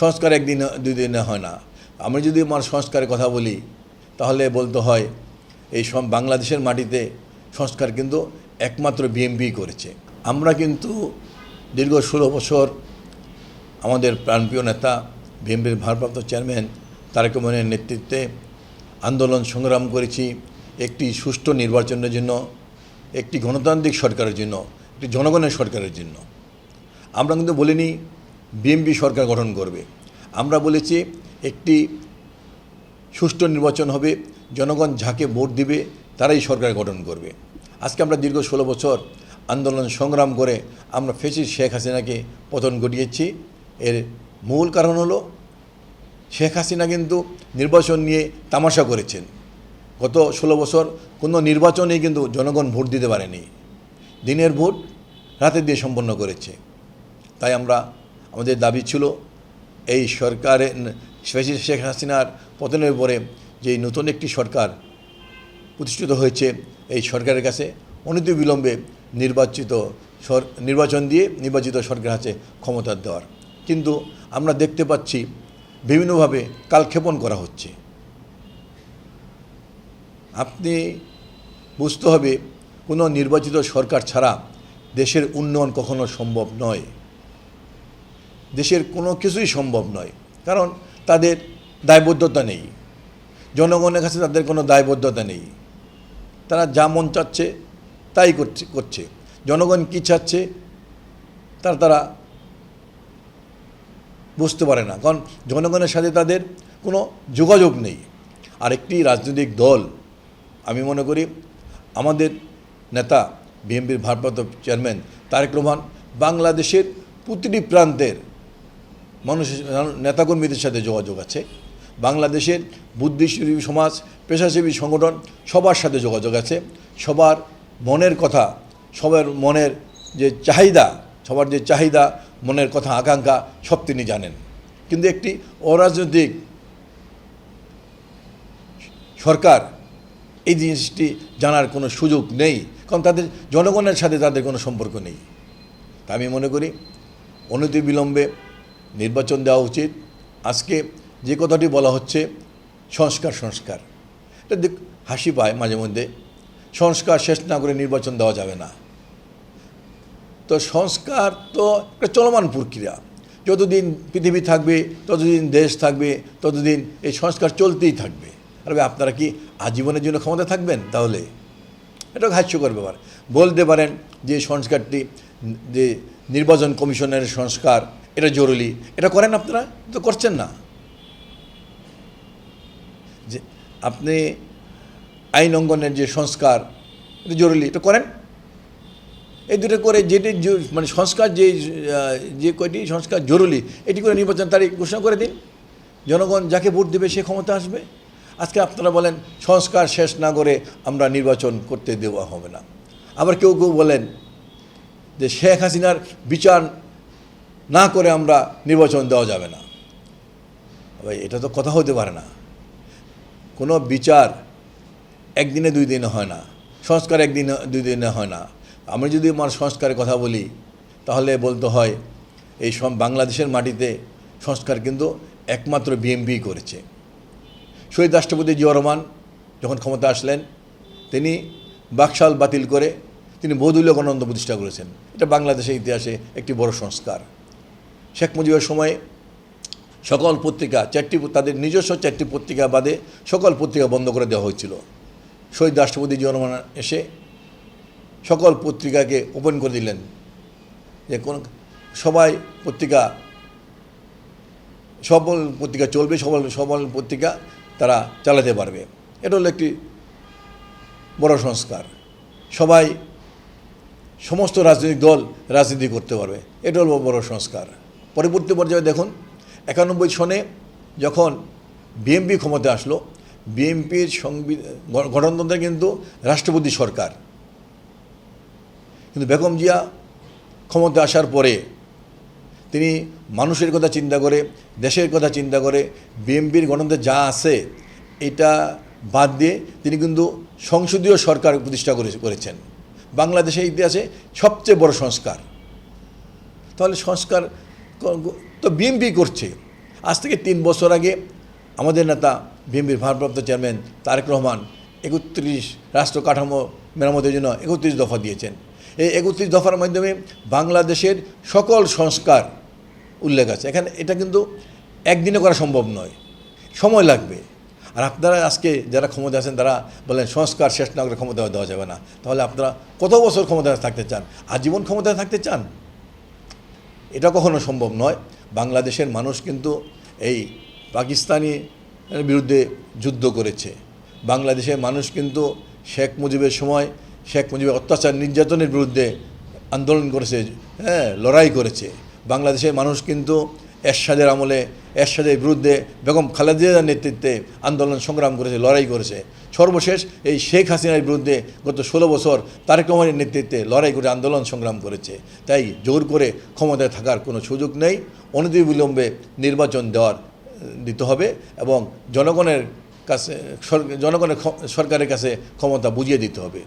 সংস্কার একদিন, দুই দিনে হয় না। আমি যদি আমার সংস্কারের কথা বলি, তাহলে বলতে হয়, এই সব বাংলাদেশের মাটিতে সংস্কার কিন্তু একমাত্র বিএমপি করেছে। আমরা কিন্তু দীর্ঘ ষোলো বছর আমাদের প্রাণপ্রিয় নেতা বিএনপির ভারপ্রাপ্ত চেয়ারম্যান তারেক রহমানের নেতৃত্বে আন্দোলন সংগ্রাম করেছি, একটি সুষ্ঠু নির্বাচনের জন্য, একটি গণতান্ত্রিক সরকারের জন্য, একটি জনগণের সরকারের জন্য। আমরা কিন্তু বলিনি বিএনপি সরকার গঠন করবে। আমরা বলেছি একটি সুষ্ঠু নির্বাচন হবে, জনগণ যাকে ভোট দিবে তারাই সরকার গঠন করবে। আজকে আমরা দীর্ঘ ষোলো বছর আন্দোলন সংগ্রাম করে আমরা ফেসি শেখ হাসিনাকে পতন ঘটিয়েছি। এর মূল কারণ হলো শেখ হাসিনা কিন্তু নির্বাচন নিয়ে তামাশা করেছেন। গত ষোলো বছর কোনো নির্বাচনেই কিন্তু জনগণ ভোট দিতে পারেনি। দিনের ভোট রাতে দিয়ে সম্পন্ন করেছে। তাই আমরা আমাদের দাবি ছিল এই সরকারের শেখ- শেখ হাসিনার পতনের পরে যে নতুন একটি সরকার প্রতিষ্ঠিত হয়েছে, এই সরকারের কাছে অনতি বিলম্বে নির্বাচিত নির্বাচন দিয়ে নির্বাচিত সরকার আছে ক্ষমতা দেওয়ার। কিন্তু আমরা দেখতে পাচ্ছি বিভিন্নভাবে কালক্ষেপণ করা হচ্ছে। আপনি বুঝতে হবে কোনো নির্বাচিত সরকার ছাড়া দেশের উন্নয়ন কখনো সম্ভব নয়। দেশের কোনো কিছুই সম্ভব নয়। কারণ তাদের দায়বদ্ধতা নেই। জনগণের কাছে তাদের কোনো দায়বদ্ধতা নেই। তারা যা মন চাচ্ছে তাই করছে করছে। জনগণ কী চাচ্ছে তার তারা বুঝতে পারে না। কারণ জনগণের সাথে তাদের কোনো যোগাযোগ নেই। আর একটি রাজনৈতিক দল, আমি মনে করি আমাদের নেতা, বিএনপির ভারপ্রাপ্ত চেয়ারম্যান তারেক রহমান বাংলাদেশের প্রতিটি প্রান্তের মানুষের নেতাকর্মীদের সাথে যোগাযোগ আছে। বাংলাদেশের বুদ্ধিজীবী সমাজ, পেশাজীবী সংগঠন সবার সাথে যোগাযোগ আছে। সবার মনের কথা, সবার মনের যে চাহিদা, সবার যে চাহিদা, মনের কথা, আকাঙ্ক্ষা সব তিনি জানেন। কিন্তু একটি অরাজনৈতিক সরকার এই জিনিসটি জানার কোনো সুযোগ নেই, কারণ তাদের জনগণের সাথে তাদের কোনো সম্পর্ক নেই। তা আমি মনে করি অনতি বিলম্বে নির্বাচন দেওয়া উচিত। আজকে যে কথাটি বলা হচ্ছে, সংস্কার সংস্কার। এটা হাসি পায় মাঝে মধ্যে। সংস্কার শেষ না করে নির্বাচন দেওয়া যাবে না। তো সংস্কার তো একটা চলমান প্রক্রিয়া। যতদিন পৃথিবী থাকবে, ততদিন দেশ থাকবে, ততদিন এই সংস্কার চলতেই থাকবে। আর আপনারা কি আজীবনের জন্য ক্ষমতা থাকবেন তাহলে? এটা হাস্যকর ব্যাপার। বলতে পারেন যে সংস্কারটি, যে নির্বাচন কমিশনের সংস্কার এটা জরুরি। এটা করেন আপনারা? তো করছেন না। যে আপনি আইন অঙ্গনের যে সংস্কার, এটা জরুরি। এটা করেন? এই দুটো করে যেটি মানে সংস্কার যে যে কয়টি সংস্কার জরুরি, এটি করে নির্বাচন তারিখ ঘোষণা করে দিন। জনগণ যাকে ভোট দেবে সে ক্ষমতা আসবে। আজকে আপনারা বলেন, সংস্কার শেষ না করে আমরা নির্বাচন করতে দেওয়া হবে না। আবার কেউ কেউ বলেন যে শেখ হাসিনার বিচার না করে আমরা নির্বাচন দেওয়া যাবে না। ভাই, এটা তো কথা হতে পারে না। কোনো বিচার একদিনে দুই দিনে হয় না। সংস্কার একদিনে, দুই দিনে হয় না। আমি যদি আমার সংস্কারের কথা বলি, তাহলে বলতে হয়, এই সব বাংলাদেশের মাটিতে সংস্কার কিন্তু একমাত্র বিএমপি করেছে। শহীদ রাষ্ট্রপতি জিয়া রহমান যখন ক্ষমতা আসলেন, তিনি বাকশাল বাতিল করে তিনি বহুদলীয় গণতন্ত্র প্রতিষ্ঠা করেছেন। এটা বাংলাদেশের ইতিহাসে একটি বড় সংস্কার। শেখ মুজিবের সময়ে সকল পত্রিকা, চারটি তাদের নিজস্ব চারটি পত্রিকা বাদে সকল পত্রিকা বন্ধ করে দেওয়া হয়েছিল। শহীদ রাষ্ট্রপতি রহমান এসে সকল পত্রিকাকে ওপেন করে দিলেন। যে কোন সবাই পত্রিকা, সবল পত্রিকা চলবে, সবল সবল পত্রিকা তারা চালাতে পারবে। এটা হলো একটি বড় সংস্কার। সবাই, সমস্ত রাজনৈতিক দল রাজনীতি করতে পারবে। এটা হলো বড় সংস্কার। পরবর্তী পর্যায়ে দেখুন, একানব্বই সনে যখন বিএমপি ক্ষমতা আসলো, বিএমপির সংবিধান গঠনতন্ত্রে কিন্তু রাষ্ট্রপতি সরকার। কিন্তু বেগম জিয়া ক্ষমতা আসার পরে তিনি মানুষের কথা চিন্তা করে, দেশের কথা চিন্তা করে, বিএমপির গণতন্ত্রে যা আছে এটা বাদ দিয়ে তিনি কিন্তু সংসদীয় সরকার প্রতিষ্ঠা করে, করেছেন। বাংলাদেশের ইতিহাসে সবচেয়ে বড় সংস্কার। তাহলে সংস্কার তো বিএমপি করছে। আজ থেকে তিন বছর আগে আমাদের নেতা বিএনপির ভারপ্রাপ্ত চেয়ারম্যান তারেক রহমান একত্রিশ রাষ্ট্র কাঠামো মেরামতের জন্য একত্রিশ দফা দিয়েছেন। এই একত্রিশ দফার মাধ্যমে বাংলাদেশের সকল সংস্কার উল্লেখ আছে। এখানে এটা কিন্তু একদিনে করা সম্ভব নয়। সময় লাগবে। আর আপনারা আজকে যারা ক্ষমতা আছেন, তারা বলেন সংস্কার শেষ না করে ক্ষমতা দেওয়া যাবে না। তাহলে আপনারা কত বছর ক্ষমতায় থাকতে চান? আজীবন ক্ষমতায় থাকতে চান? এটা কখনো সম্ভব নয়। বাংলাদেশের মানুষ কিন্তু এই পাকিস্তানি বিরুদ্ধে যুদ্ধ করেছে। বাংলাদেশের মানুষ কিন্তু শেখ মুজিবের সময়, শেখ মুজিবের অত্যাচার নির্যাতনের বিরুদ্ধে আন্দোলন করেছে হ্যাঁ লড়াই করেছে। বাংলাদেশের মানুষ কিন্তু এরশাদের আমলে, এরশাদের বিরুদ্ধে বেগম খালেদিয়ার নেতৃত্বে আন্দোলন সংগ্রাম করেছে, লড়াই করেছে। সর্বশেষ এই শেখ হাসিনার বিরুদ্ধে গত ষোলো বছর তারেক রহমানের নেতৃত্বে লড়াই করে আন্দোলন সংগ্রাম করেছে। তাই জোর করে ক্ষমতায় থাকার কোনো সুযোগ নেই। অনতি বিলম্বে নির্বাচন দেওয়ার, দিতে হবে এবং জনগণের কাছে জনগণের সরকারের কাছে ক্ষমতা বুঝিয়ে দিতে হবে।